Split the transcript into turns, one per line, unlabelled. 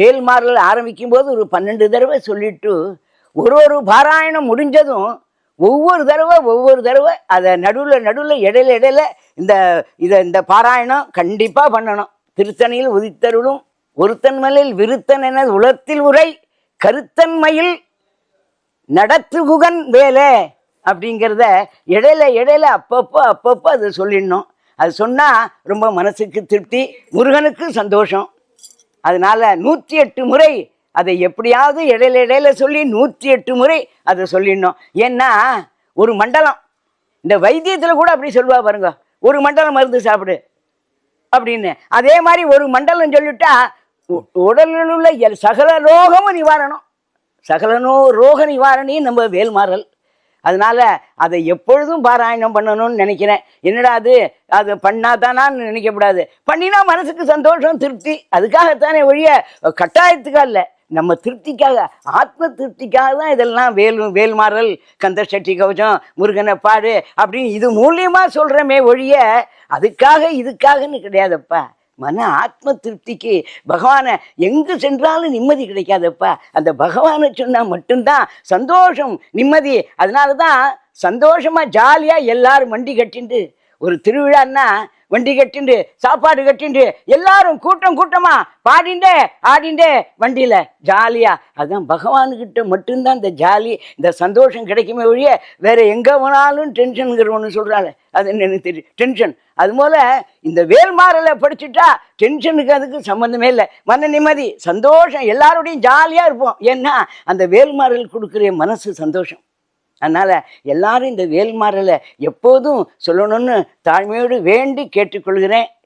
வேல்மாறல் ஆரம்பிக்கும் போது ஒரு பன்னெண்டு தடவை சொல்லிட்டு ஒரு ஒரு பாராயணம் முடிஞ்சதும் ஒவ்வொரு தடவை ஒவ்வொரு தடவை அதை நடுவில் நடுவில் இடையில இடையில இந்த இதை இந்த பாராயணம் கண்டிப்பாக பண்ணணும். திருத்தணியில் உதித்தருளும் ஒருத்தன் மலையில் விருத்தன் என உலத்தில் உரை கருத்தன்மையில் நடத்துகுகன் வேலை அப்படிங்கிறத இடையில இடையில அப்பப்போ அப்பப்போ அதை சொல்லிடணும். அது சொன்னால் ரொம்ப மனசுக்கு திருப்தி முருகனுக்கு சந்தோஷம். அதனால நூற்றி எட்டு முறை அதை எப்படியாவது இடையில இடையில சொல்லி நூற்றி எட்டு முறை அதை சொல்லிடணும். ஏன்னா ஒரு மண்டலம் இந்த வைத்தியத்தில் கூட அப்படி சொல்லுவா பாருங்க ஒரு மண்டலம் மருந்து சாப்பிடு அப்படின்னு. அதே மாதிரி ஒரு மண்டலம் சொல்லிட்டா உடலில் உள்ள எல்- சகல ரோகமும் நிவாரணம். சகலனோ ரோக நிவாரணி நம்ம வேல்மாறல். அதனால அதை எப்பொழுதும் பாராயணம் பண்ணணும்னு நினைக்கிறேன். என்னடா அது? அது பண்ணாதானான்னு நினைக்கக்கூடாது பண்ணினா மனசுக்கு சந்தோஷம் திருப்தி. அதுக்காகத்தானே ஒழிய கட்டாயத்துக்காக இல்லை நம்ம திருப்திக்காக ஆத்ம திருப்திக்காக தான் இதெல்லாம் வேல் வேல்மாறல் கந்த சட்டி கவசம் முருகனை பாடு அப்படின்னு இது மூலியமாக சொல்கிறோமே ஒழிய அதுக்காக இதுக்காகன்னு கிடையாதப்பா. மன ஆத்ம திருப்திக்கு பகவானை எங்கு சென்றாலும் நிம்மதி கிடைக்காதப்பா. அந்த பகவானை சொன்னால் மட்டும்தான் சந்தோஷம் நிம்மதி. அதனால தான் சந்தோஷமாக ஜாலியாக எல்லாரும் வண்டி கட்டிண்டு ஒரு திருவிழான்னா வண்டி கட்டிண்டு சாப்பாடு கட்டிண்டு எல்லாரும் கூட்டம் கூட்டமா பாடிண்டே ஆடிண்டே வண்டியில. ஜாலியா. அதுதான் பகவானுக்கிட்ட மட்டும்தான் இந்த ஜாலி இந்த சந்தோஷம் கிடைக்குமே ஒழிய வேற எங்க போனாலும் டென்ஷனுங்கிற ஒன்று சொல்றாள். அது எனக்கு தெரியும் டென்ஷன். அது போல இந்த வேல்மாறலை படிச்சுட்டா டென்ஷனுக்கு அதுக்கு சம்மந்தமே இல்லை. மன நிம்மதி சந்தோஷம் எல்லாரோடையும் ஜாலியா இருப்போம். ஏன்னா அந்த வேல்மாறல் கொடுக்குற மனசு சந்தோஷம். அதனால் எல்லாரும் இந்த வேல்மாறலை எப்போதும் சொல்லணும்னு தாழ்மையோடு வேண்டி கேட்டுக்கொள்கிறேன்.